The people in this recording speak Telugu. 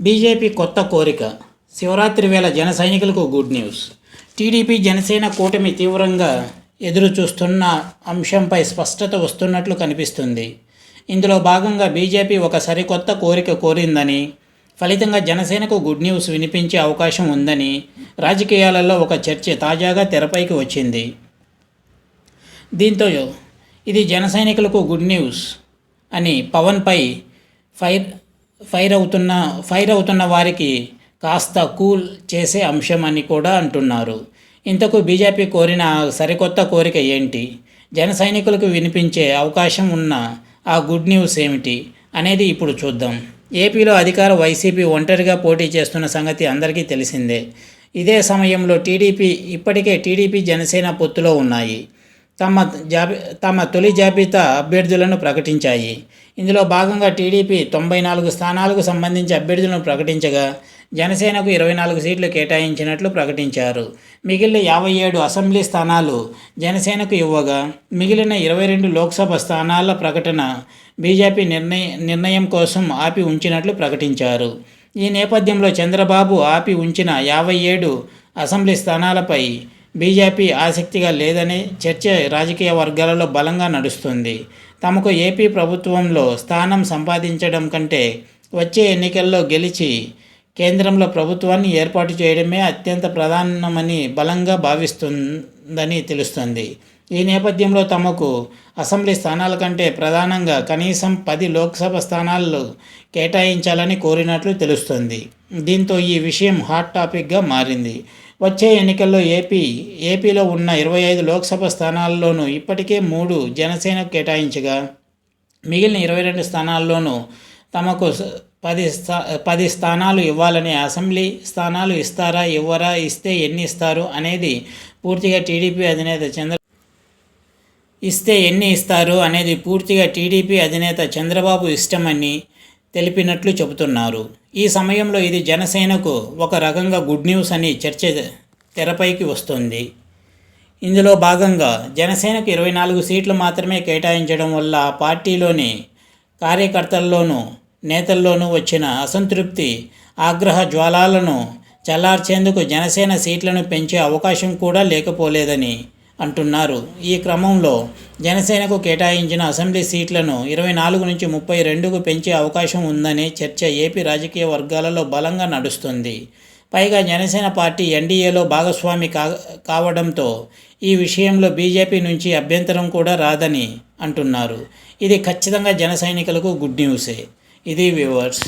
బీజేపీ కొత్త కోరిక. శివరాత్రి వేళ జన సైనికులకు గుడ్ న్యూస్. టీడీపీ జనసేన కూటమి తీవ్రంగా ఎదురు చూస్తున్న అంశంపై స్పష్టత వస్తున్నట్లు కనిపిస్తుంది. ఇందులో భాగంగా బీజేపీ ఒక సరికొత్త కోరిక కోరిందని ఫలితంగా జనసేనకు గుడ్ న్యూస్ వినిపించే అవకాశం ఉందని రాజకీయాలలో ఒక చర్చ తాజాగా తెరపైకి వచ్చింది. దీంతో ఇది జన సైనికులకు గుడ్ న్యూస్ అని పవన్పై ఫైర్ ఫైర్ అవుతున్న ఫైర్ అవుతున్న వారికి కాస్త కూల్ చేసే అంశం అని కూడా అంటున్నారు. ఇంతకు బీజేపీ కోరిన సరికొత్త కోరిక ఏంటి? జన సైనికులకు వినిపించే అవకాశం ఉన్న ఆ గుడ్ న్యూస్ ఏమిటి అనేది ఇప్పుడు చూద్దాం. ఏపీలో అధికార వైసీపీ ఒంటరిగా పోటీ చేస్తున్న సంగతి అందరికీ తెలిసిందే. ఇదే సమయంలో టీడీపీ ఇప్పటికే టీడీపీ జనసేన పొత్తులో ఉన్నాయి. తమ జాబి తమ తొలి జాబితా అభ్యర్థులను ప్రకటించాయి. ఇందులో భాగంగా టీడీపీ తొంభై నాలుగు స్థానాలకు సంబంధించి అభ్యర్థులను ప్రకటించగా జనసేనకు ఇరవై నాలుగు సీట్లు కేటాయించినట్లు ప్రకటించారు. మిగిలిన యాభై ఏడు అసెంబ్లీ స్థానాలు జనసేనకు ఇవ్వగా మిగిలిన ఇరవై రెండు లోక్సభ స్థానాల ప్రకటన బీజేపీ నిర్ణయ నిర్ణయం కోసం ఆపి ఉంచినట్లు ప్రకటించారు. ఈ నేపథ్యంలో చంద్రబాబు ఆపి ఉంచిన యాభై ఏడు అసెంబ్లీ స్థానాలపై బీజేపీ ఆసక్తిగా లేదనే చర్చ రాజకీయ వర్గాలలో బలంగా నడుస్తుంది. తమకు ఏపీ ప్రభుత్వంలో స్థానం సంపాదించడం కంటే వచ్చే ఎన్నికల్లో గెలిచి కేంద్రంలో ప్రభుత్వాన్ని ఏర్పాటు చేయడమే అత్యంత ప్రధానమని బలంగా ఉందని తెలుస్తుంది. ఈ నేపథ్యంలో తమకు అసెంబ్లీ స్థానాల కంటే ప్రధానంగా కనీసం పది లోక్సభ స్థానాలు కేటాయించాలని కోరినట్లు తెలుస్తుంది. దీంతో ఈ విషయం హాట్ టాపిక్గా మారింది. వచ్చే ఎన్నికల్లో ఏపీ ఏపీలో ఉన్న ఇరవై ఐదు లోక్సభ స్థానాల్లోనూ ఇప్పటికే మూడు జనసేనకు కేటాయించగా మిగిలిన ఇరవై రెండు స్థానాల్లోనూ తమకు పది స్థా పది స్థానాలు ఇవ్వాలని అసెంబ్లీ స్థానాలు ఇస్తారా ఇవ్వరా ఇస్తే ఎన్ని ఇస్తారు అనేది పూర్తిగా టీడీపీ అధినేత చంద్ర ఇస్తే ఎన్ని ఇస్తారు అనేది పూర్తిగా టీడీపీ అధినేత చంద్రబాబు ఇష్టమని తెలిపినట్లు చెబుతున్నారు. ఈ సమయంలో ఇది జనసేనకు ఒక రకంగా గుడ్ న్యూస్ అని చర్చ తెరపైకి వస్తుంది. ఇందులో భాగంగా జనసేనకు ఇరవై నాలుగు సీట్లు మాత్రమే కేటాయించడం వల్ల పార్టీలోని కార్యకర్తల్లోనూ నేతల్లోనూ వచ్చిన అసంతృప్తి ఆగ్రహ జ్వాలాలను చల్లార్చేందుకు జనసేన సీట్లను పెంచే అవకాశం కూడా లేకపోలేదని అంటున్నారు. ఈ క్రమంలో జనసేనకు కేటాయించిన అసెంబ్లీ సీట్లను ఇరవై నాలుగు నుంచి ముప్పై రెండుకు పెంచే అవకాశం ఉందనే చర్చ ఏపీ రాజకీయ వర్గాలలో బలంగా నడుస్తుంది. పైగా జనసేన పార్టీ ఎన్డీఏలో భాగస్వామి కా కావడంతో ఈ విషయంలో బీజేపీ నుంచి అభ్యంతరం కూడా రాదని అంటున్నారు. ఇది ఖచ్చితంగా జన సైనికులకు గుడ్ న్యూసే. ఇది వ్యూవర్స్